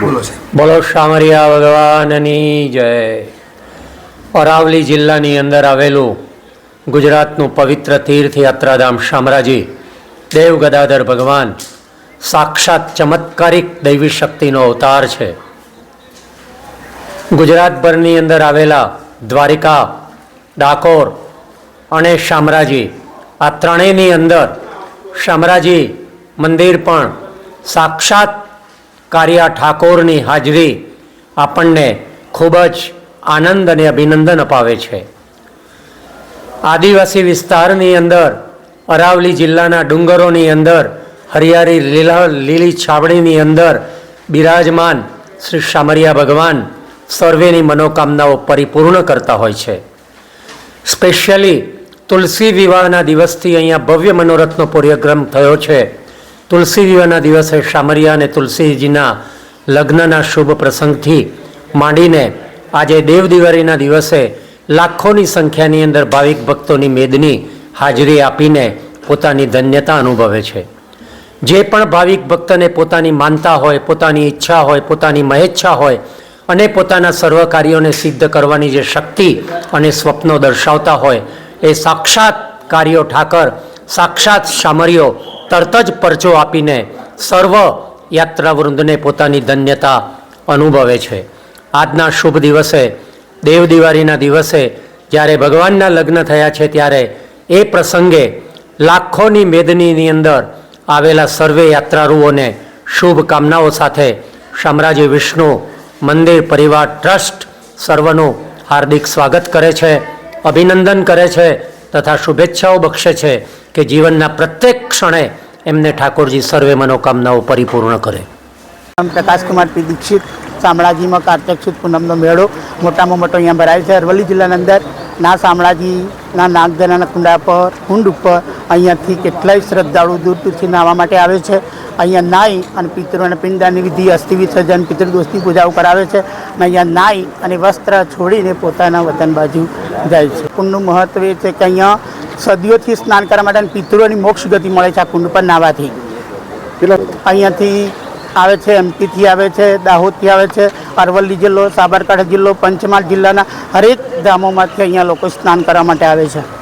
બોલો બોલો શામરિયા ભગવાનની જય. અરાવલી જિલ્લાની અંદર આવેલું ગુજરાતનું પવિત્ર તીર્થયાત્રાધામ શામરાજી, દેવ ગદાધર ભગવાન સાક્ષાત ચમત્કારિક દૈવી શક્તિનો અવતાર છે. ગુજરાતભરની અંદર આવેલા દ્વારિકા, ડાકોર અને શામરાજી, આ ત્રણેયની અંદર શામરાજી મંદિર પણ સાક્ષાત કારિયા ઠાકોરની હાજરી આપણને ખૂબ જ આનંદ અને અભિનંદન અપાવે છે. આદિવાસી વિસ્તારની અંદર, અરાવલી જિલ્લાના ડુંગરોની અંદર, હરિયાળી લીલા લીલી છાવણીની અંદર બિરાજમાન શ્રી શામરિયા ભગવાન સર્વેની મનોકામનાઓ પરિપૂર્ણ કરતા હોય છે. સ્પેશિયલી તુલસી વિવાહના દિવસથી અહીંયા ભવ્ય મનોરથનો પ્રોગ્રામ થયો છે. તુલસી વિવાહના દિવસે શામરિયા અને તુલસીજીના લગ્નના શુભ પ્રસંગથી માંડીને આજે દેવ દિવાળીના દિવસે લાખોની સંખ્યાની અંદર ભાવિક ભક્તોની મેદની હાજરી આપીને પોતાની ધન્યતા અનુભવે છે. જે પણ ભાવિક ભક્તને પોતાની માનતા હોય, પોતાની ઈચ્છા હોય, પોતાની મહેચ્છા હોય અને પોતાના સર્વ કાર્યોને સિદ્ધ કરવાની જે શક્તિ અને સ્વપ્નો દર્શાવતા હોય, એ સાક્ષાત કાર્યો ઠાકર, સાક્ષાત શામરીઓ તરત જ પરચો આપીને સર્વ યાત્રાવૃંદને પોતાની ધન્યતા અનુભવે છે. આજના શુભ દિવસે, દેવ દિવાળીના દિવસે જ્યારે ભગવાનના લગ્ન થયા છે ત્યારે એ પ્રસંગે લાખોની મેદનીની અંદર આવેલા સર્વે યાત્રાળુઓને શુભકામનાઓ સાથે શામરાજી વિષ્ણુ મંદિર પરિવાર ટ્રસ્ટ સર્વનું હાર્દિક સ્વાગત કરે છે, અભિનંદન કરે છે તથા શુભેચ્છાઓ બક્ષે છે. કે જીવનના પ્રત્યેક ક્ષણે એમને ઠાકોરજી સર્વે મનોકામનાઓ પરિપૂર્ણ કરે. પ્રકાશકુમાર પી દીક્ષિત, શામળાજીમાં કાર્તક સુદ પૂનમનો મેળો મોટામાં મોટો અહીંયા ભરાય છે. અરવલ્લી જિલ્લાની અંદર ના શામળાજીના નાગદરાના કુંડા પર કુંડ ઉપર અહીંયાથી કેટલાય શ્રદ્ધાળુ દૂર દૂરથી નાહવા માટે આવે છે. અહીંયા નાહી અને પિતૃઓને પિંડદાનની વિધિ અસ્થિ વિસર્જન પિતૃદોસ્તી પૂજાઓ કરાવે છે અને અહીંયા નાહી અને વસ્ત્ર છોડીને પોતાના વતન બાજુ જાય છે. કુંડનું મહત્વ એ છે કે અહીંયા સદીઓથી સ્નાન કરવા માટે પિતૃઓની મોક્ષ ગતિ મળે છે આ કુંડ પર નાહવાથી. અહીંયાથી આવે છે, એમપીથી આવે છે, દાહોદથી આવે છે, અરવલ્લી જિલ્લો, સાબરકાંઠા જિલ્લો, પંચમહાલ જિલ્લાના હરેક ગામોમાંથી અહીંયા લોકો સ્નાન કરવા માટે આવે છે.